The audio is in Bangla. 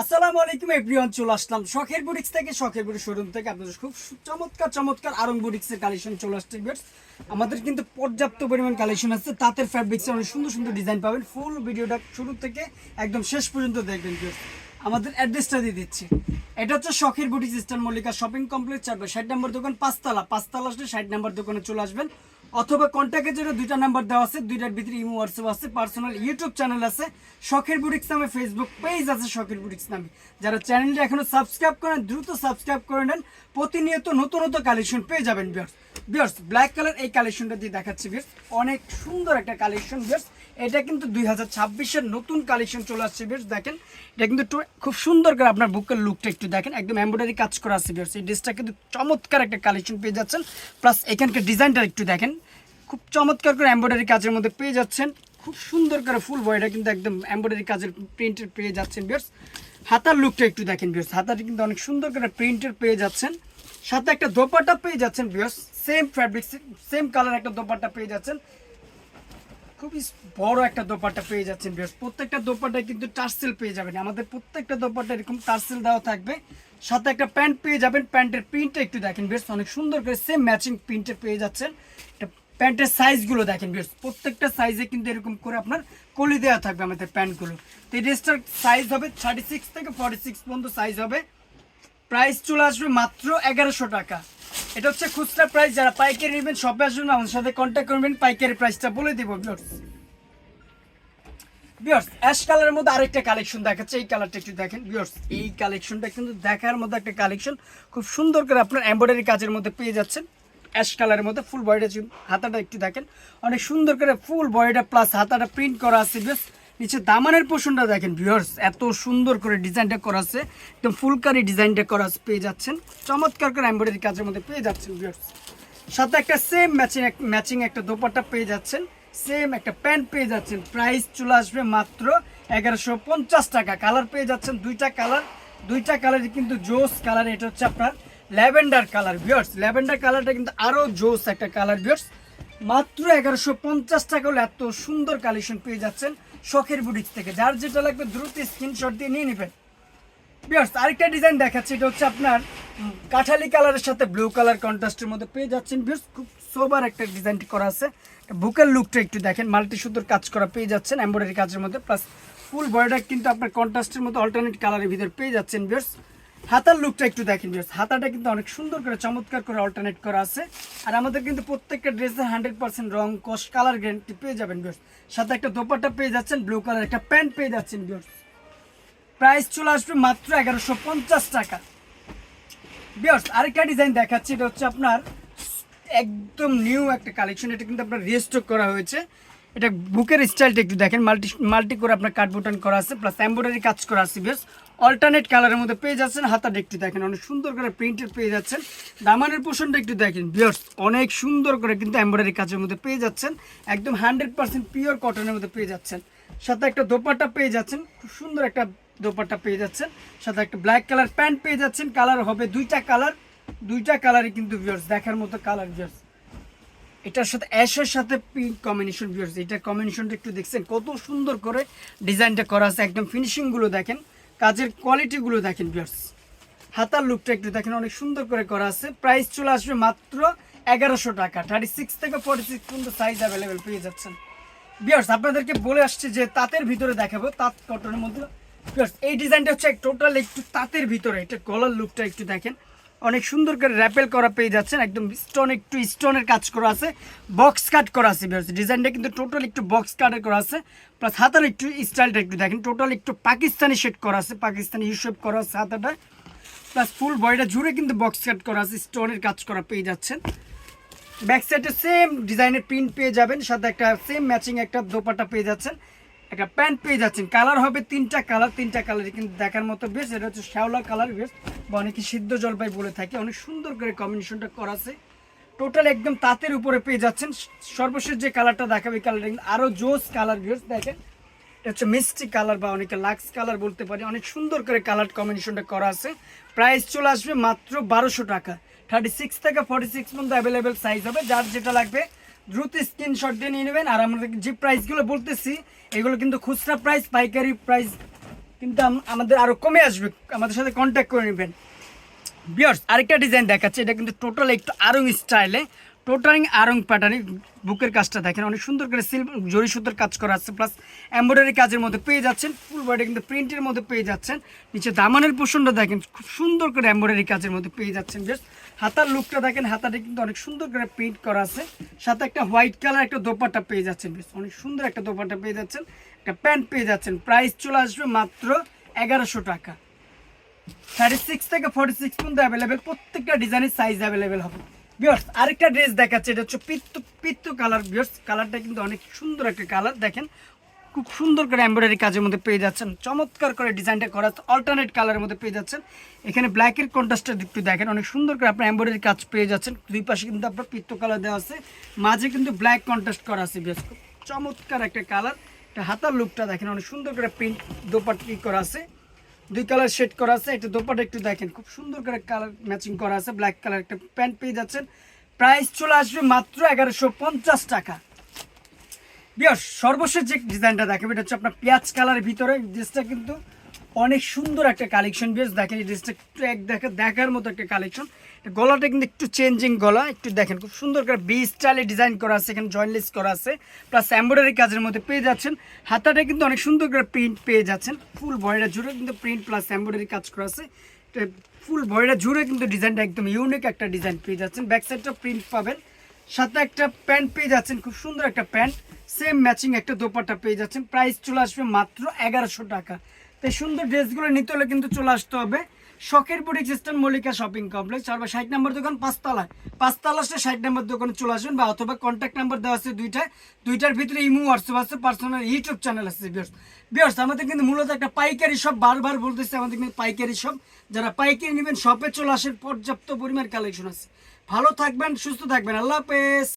আসসালামু আলাইকুম এভরিওয়ান চলে আসলাম শখের বুটিক্স থেকে, শখের বুটিক শোরুম থেকে। আপনাদের খুব চমৎকার চমৎকার আরং বুটিক্সের কালেকশন চলে আসছে আমাদের কিন্তু পর্যাপ্ত পরিমাণ কালেকশন আছে, তাঁতের ফ্যাব্রিক্সের অনেক সুন্দর সুন্দর ডিজাইন পাবেন। ফুল ভিডিওটা শুরু থেকে একদম শেষ পর্যন্ত দেখবেন আমাদের অ্যাড্রেসটা দিয়ে দিচ্ছি। এটা হচ্ছে শখের boutique eastern Mallika shopping complex চারবে ষাট নম্বর দোকান, পাঁচতলা। পাঁচতলা আসলে ষাট নম্বর দোকানে চলে আসবেন। অথবা কন্ট্যাক্টের জন্য দুইটা নাম্বার দেওয়া আছে, দুইটার ভিতরে ইমো, হোয়াটসঅ্যাপ আছে পার্সোনাল ইউটিউব চ্যানেল আছে, শখের বুটিক্স নামে ফেসবুক পেজ আছে, শখের বুটিক্স নামে। যারা চ্যানেলটা এখনও সাবস্ক্রাইব করেন, দ্রুত সাবস্ক্রাইব করে নেন, প্রতিনিয়ত নতুন নতুন কালেকশন পেয়ে যাবেন বিয়ার্স বিয়ার্স ব্ল্যাক কালার এই কালেকশনটা দিয়ে দেখাচ্ছি বিয়ার্স অনেক সুন্দর একটা কালেকশন বিয়ার্স এটা কিন্তু দুই হাজার ছাব্বিশের নতুন কালেকশন চলে আসছে বিয়ার্স দেখেন। এটা কিন্তু খুব সুন্দর করে আপনার বুকের লুকটা একটু দেখেন। একদম এমব্রয়ডারি কাজ করা আছে বিয়ার্স এই ড্রেসটা কিন্তু চমৎকার একটা কালেকশন পেয়ে যাচ্ছেন। প্লাস এখানকার ডিজাইনটা একটু দেখেন। খুব চমৎকার করে এমব্রয়ডারি কাজের মধ্যে পেয়ে যাচ্ছেন। খুব সুন্দর করে ফুল বয়টা কিন্তু একদম এমব্রয়ডারি কাজের প্রিন্টের পেয়ে যাচ্ছেন বিয়ার্স হাতার লুকটা একটু দেখেন বিয়ার্স হাতাটা কিন্তু অনেক সুন্দর করে প্রিন্টের পেয়ে যাচ্ছেন। সাথে একটা দোপাট্টা পেয়ে যাচ্ছেন viewers same fabric same colour একটা দোপাট্টা পেয়ে যাচ্ছেন। খুবই বড় একটা দোপাট্টা পেয়ে যাচ্ছেন বিয়ার্স প্রত্যেকটা দোপাট্টায় কিন্তু টার্সেল পেয়ে যাবেন। আমাদের প্রত্যেকটা দোপাট্টা এরকম টার্সেল দেওয়া থাকবে। সাথে একটা প্যান্ট পেয়ে যাবেন। প্যান্টের প্রিন্টটা একটু দেখেন বেশ অনেক সুন্দর করে সেম ম্যাচিং প্রিন্টের পেয়ে যাচ্ছেন। এটা প্যান্টের সাইজগুলো দেখেন বেশ প্রত্যেকটা সাইজে কিন্তু এরকম করে আপনার কলি দেওয়া থাকবে আমাদের প্যান্টগুলো। তো এই ড্রেসটার সাইজ হবে থার্টি সিক্স থেকে ফর্টি সিক্স পর্যন্ত সাইজ হবে। প্রাইস চলে আসবে মাত্র এগারোশো টাকা। এটা হচ্ছে খুচরা প্রাইস যারা পাইকারি নেবেন শপে আসবেন, আমাদের সাথে কন্ট্যাক্ট করবেন, পাইকারি প্রাইসটা বলে দিব বিয়ার্স বিয়ার্স অ্যাশ কালারের মধ্যে আরেকটা কালেকশন দেখাচ্ছে, এই কালারটা একটু দেখেন বিয়ার্স এই কালেকশনটা কিন্তু দেখার মধ্যে একটা কালেকশন খুব সুন্দর করে আপনার এমব্রয়ডারি কাজের মধ্যে পেয়ে যাচ্ছেন। অ্যাশ কালারের মধ্যে, ফুল বডিটা হাতাটা একটু দেখেন। অনেক সুন্দর করে ফুল বডিটা প্লাস হাতাটা প্রিন্ট করা আছে, বেশ। নিচে দামানের পোষণটা দেখেন ভিউয়ার্স এত সুন্দর করে ডিজাইনটা করা আছে। একদম ফুলকারি ডিজাইনটা করা আছে, পেয়ে যাচ্ছেন। চমৎকার করে এমব্রয়ডারি কাজের মধ্যে পেয়ে যাচ্ছেন ভিউয়ার্স সাথে একটা সেম ম্যাচিং ম্যাচিং একটা দোপাট্টা পেয়ে যাচ্ছেন। সেম একটা প্যান্ট পেয়ে যাচ্ছেন। প্রাইস চলে আসবে মাত্র এগারোশো পঞ্চাশ টাকা। কালার পেয়ে যাচ্ছেন, দুইটা কালার দুইটা কালারই কিন্তু জোস কালার এটা হচ্ছে আপনার ল্যাভেন্ডার কালার ভিউয়ার্স ল্যাভেন্ডার কালারটা কিন্তু আরও জোস একটা কালার ভিউয়ার্স মাত্র এগারোশো পঞ্চাশ টাকা হলে এত সুন্দর কালেকশন পেয়ে যাচ্ছেন শখের বুটিক থেকে। যার যেটা লাগবে দ্রুত স্ক্রিনশট দিয়ে নিয়ে নেবেন। বিয়ার্স আরেকটা ডিজাইন দেখাচ্ছে, এটা হচ্ছে আপনার কাঠালি কালারের সাথে ব্লু কালার কন্ট্রাস্টের মধ্যে পেয়ে যাচ্ছেন বিয়ার্স খুব সোবার একটা ডিজাইন করা আছে। বুকের লুকটা একটু দেখেন মাল্টি সুতোর কাজ করা পেয়ে যাচ্ছেন এমব্রয়ডারি কাজের মধ্যে। প্লাস ফুল বয়টা কিন্তু আপনার কন্ট্রাস্টের মধ্যে অল্টারনেট কালারের ভিতরে পেয়ে যাচ্ছেন বিয়ার্স হাতার লুকটা একটু দেখেন বিয়ার্স হাতাটা কিন্তু অনেক সুন্দর করে, চমৎকার করে অল্টারনেট করা আছে। আর আমাদের কিন্তু প্রত্যেকটা ড্রেসে হান্ড্রেড পার্সেন্ট রং, কস কালার গ্যারেন্টি পেয়ে যাবেন বিয়ার্স সাথে একটা দোপাটা পেয়ে যাচ্ছেন ব্লু কালার একটা প্যান্ট পেয়ে যাচ্ছেন বিয়ার্স প্রাইস চলে আসবে মাত্র এগারোশো পঞ্চাশ টাকা। বিয়ার্স আরেকটা ডিজাইন দেখাচ্ছি, এটা হচ্ছে আপনার একদম নিউ একটা কালেকশন এটা কিন্তু আপনার রিস্টক করা হয়েছে। এটা বুকের স্টাইলটা একটু দেখেন। মাল্টি মাল্টি করে আপনার কাট বুটান করা আছে প্লাস এম্ব্রয়ডারি কাজ করা আছে বেশ অল্টারনেট কালারের মধ্যে পেয়ে যাচ্ছেন হাতাটা একটু দেখেন, অনেক সুন্দর করে প্রিন্টেড পেয়ে যাচ্ছেন। দামানের পোষণটা একটু দেখেন বিয়ার্স অনেক সুন্দর করে কিন্তু এম্ব্রয়ডারি কাজের মধ্যে পেয়ে যাচ্ছেন। একদম হান্ড্রেড পার্সেন্ট পিওর কটনের মধ্যে পেয়ে যাচ্ছেন। সাথে একটা দোপাট্টা পেয়ে যাচ্ছেন, খুব সুন্দর একটা দোপাট্টা পেয়ে যাচ্ছেন। সাথে একটা ব্ল্যাক কালার প্যান্ট পেয়ে যাচ্ছেন কালার হবে দুইটা কালার দুইটা কালারই কিন্তু ভিউয়ার্স দেখার মতো কালার ভিউয়ার্স এটার সাথে অ্যাশের সাথে পিঙ্ক কম্বিনেশন ভিউয়ার্স এটার কম্বিনেশনটা একটু দেখছেন, কত সুন্দর করে ডিজাইনটা করা আছে। একদম ফিনিশিংগুলো দেখেন। কাজের কোয়ালিটিগুলো দেখেন ভিউয়ার্স হাতার লুকটা একটু দেখেন, অনেক সুন্দর করে করা আছে। প্রাইস চলে আসবে মাত্র এগারোশো টাকা। থার্টি সিক্স থেকে ফর্টি সিক্স পর্যন্ত সাইজ অ্যাভেলেবেল পেয়ে যাচ্ছেন। বিয়ার্স আপনাদেরকে বলে আসছে যে তাঁতের ভিতরে দেখাবো, তাঁত কটনের মধ্যে। বিয়ার্স এই ডিজাইনটা হচ্ছে টোটাল একটু তাঁতের ভিতরে। এটা গলার লুকটা একটু দেখেন। অনেক সুন্দর করে র্যাপেল করা পেয়ে যাচ্ছেন। একদম স্টোন একটু স্টোনের কাজ করা আছে। বক্স কাট করা আছে ডিজাইনটা কিন্তু টোটাল একটু বক্স কাটের করা আছে। প্লাস হাতার একটু স্টাইলটা একটু দেখেন। টোটাল একটু পাকিস্তানি শেড করা আছে। পাকিস্তানি ইউসেপ করা আছে হাতাটা। প্লাস ফুল বডিটা জুড়ে কিন্তু বক্স কাট করা আছে। স্টোনের কাজ করা পেয়ে যাচ্ছেন। ব্যাক সাইডে সেম ডিজাইনের প্রিন্ট পেয়ে যাবেন। সাথে একটা সেম ম্যাচিং একটা দোপাটা পেয়ে যাচ্ছেন। একটা প্যান্ট পেয়ে যাচ্ছেন। কালার হবে তিনটা কালার, তিনটা কালারই, কিন্তু দেখার মতো বেশ, এটা হচ্ছে শ্যাওলা কালার বেশ, বা অনেকে সিদ্ধ জলপাই বলে থাকে। অনেক সুন্দর করে কম্বিনেশনটা করা আছে। টোটাল একদম তাঁতের উপরে পেয়ে যাচ্ছেন। সর্বশেষ যে কালারটা দেখাবে কালারটা কিন্তু আরও জোস কালার বেশ, দেখেন। এটা হচ্ছে মিষ্টি কালার বা অনেকে লাক্স কালার বলতে পারি। অনেক সুন্দর করে কালার কম্বিনেশনটা করা আছে। প্রাইস চলে আসবে মাত্র বারোশো টাকা। থার্টি সিক্স থেকে ফর্টি সিক্স পর্যন্ত অ্যাভেলেবেল সাইজ হবে। যার যেটা লাগবে দ্রুত স্ক্রিনশট দিয়ে নিয়ে নেবেন। আর আমাদের যে প্রাইসগুলো বলতেছি, এগুলো কিন্তু খুচরা প্রাইস পাইকারি প্রাইস কিন্তু আমাদের আরও কমে আসবে। আমাদের সাথে কন্ট্যাক্ট করে নেবেন। বিয়ার্স আরেকটা ডিজাইন দেখাচ্ছে। এটা কিন্তু টোটাল একটু আরং স্টাইলে টোটালিং আরং প্যাটার্নে বুকের কাজটা দেখেন। অনেক সুন্দর করে সিল্ক জরি সুতোর কাজ করা আছে। প্লাস এমব্রয়ডারি কাজের মধ্যে পেয়ে যাচ্ছেন। ফুল বডি কিন্তু প্রিন্টের মধ্যে পেয়ে যাচ্ছেন। নিচে দামানের পোষণটা দেখেন। খুব সুন্দর করে এমব্রয়ডারি কাজের মধ্যে পেয়ে যাচ্ছেন বেশ হাতার লুকটা দেখেন, হাতাটা কিন্তু অনেক সুন্দর করে প্রিন্ট করা আছে। সাথে একটা হোয়াইট কালার একটা দোপাট্টা পেয়ে যাচ্ছেন বেশ, অনেক সুন্দর একটা দোপাট্টা পেয়ে যাচ্ছেন। একটা প্যান্ট পেয়ে যাচ্ছেন প্রাইস চলে আসবে মাত্র এগারোশো টাকা। থার্টি সিক্স থেকে ফর্টি সিক্স পর্যন্ত অ্যাভেলেবেল প্রত্যেকটা ডিজাইনের সাইজ অ্যাভেলেবেল হবে। বিয়ার্স আরেকটা ড্রেস দেখাচ্ছে, এটা হচ্ছে পিত্ত পিত্ত কালার বিয়ার্স কালারটা কিন্তু অনেক সুন্দর একটা কালার দেখেন। খুব সুন্দর করে এমব্রয়ডারি কাজের মধ্যে পেয়ে যাচ্ছেন। চমৎকার করে ডিজাইনটা করা অল্টারনেট কালারের মধ্যে পেয়ে যাচ্ছেন। এখানে ব্ল্যাকের কন্ট্রাস্টটা একটু দেখেন, অনেক সুন্দর করে আপনার এমব্রয়ডারি কাজ পেয়ে যাচ্ছেন। দুই পাশে কিন্তু আপনার পিত্ত কালার দেওয়া আছে, মাঝে কিন্তু ব্ল্যাক কন্ট্রাস্ট করা আছে বেশ। খুব চমৎকার একটা কালার একটা হাতার লুকটা দেখেন, অনেক সুন্দর করে প্রিন্ট দোপাট কি করা আছে। দুই কালার শেড করা আছে, এটা দোপাটা একটু দেখেন, খুব সুন্দর করে কালার ম্যাচিং করা আছে ব্ল্যাক কালার একটা প্যান্ট পেয়ে যাচ্ছেন। প্রাইস চলে আসবে মাত্র এগারোশো টাকা। বিয়ার সর্বশেষ যে ডিজাইনটা দেখাবে, এটা হচ্ছে আপনার পেঁয়াজ কালারের ভিতরে। ড্রেসটা কিন্তু অনেক সুন্দর একটা কালেকশন বেশ। দেখেন, এই ড্রেসটা এক দেখা দেখার মতো একটা কালেকশন গলাটা কিন্তু একটু চেঞ্জিং গলা। একটু দেখেন, খুব সুন্দর করে বি স্টাইলে ডিজাইন করা আছে, এখানে জয়েন্টলেস করা আছে। প্লাস এমব্রয়ডারি কাজের মধ্যে পেয়ে যাচ্ছেন। হাতাটা কিন্তু অনেক সুন্দর করে প্রিন্ট পেয়ে যাচ্ছেন। ফুল বডিটা জুড়ে কিন্তু প্রিন্ট প্লাস এমব্রয়ডারি কাজ করা আছে। ফুল বডিটা জুড়ে কিন্তু ডিজাইনটা একদম ইউনিক একটা ডিজাইন পেয়ে যাচ্ছেন। ব্যাক সাইডটা প্রিন্ট পাবেন। সাথে একটা প্যান্ট পেয়ে যাচ্ছেন। খুব সুন্দর একটা প্যান্ট সেম ম্যাচিং একটা দোপাট্টা পেয়ে যাচ্ছেন। প্রাইস চলে আসবে মাত্র এগারোশো টাকা। তো এই সুন্দর ড্রেসগুলো নিতে হলে কিন্তু চলে আসতে হবে। শখের boutique system Mallika shopping complex আর ষাট নম্বর দোকান পাঁচতলায়। পাঁচতলা আসলে ষাট নম্বর দোকানে চলে আসবেন বা অথবা কন্ট্যাক্ট নাম্বার দেওয়া আছে দুইটায় দুইটার ভিতরে ইমো হোয়াটসঅ্যাপ আছে পার্সোনাল ইউটিউব চ্যানেল আছে বিয়ার্স বিয়ার্স আমাদের কিন্তু মূলত একটা পাইকারি শপ বারবার বলতেছে, আমাদের কিন্তু পাইকারি শপ যারা পাইকারি নেবেন শপে চলে আসেন পর্যাপ্ত পরিমাণ কালেকশন আছে। ভালো থাকবেন, সুস্থ থাকবেন। আল্লাহ হাফেজ।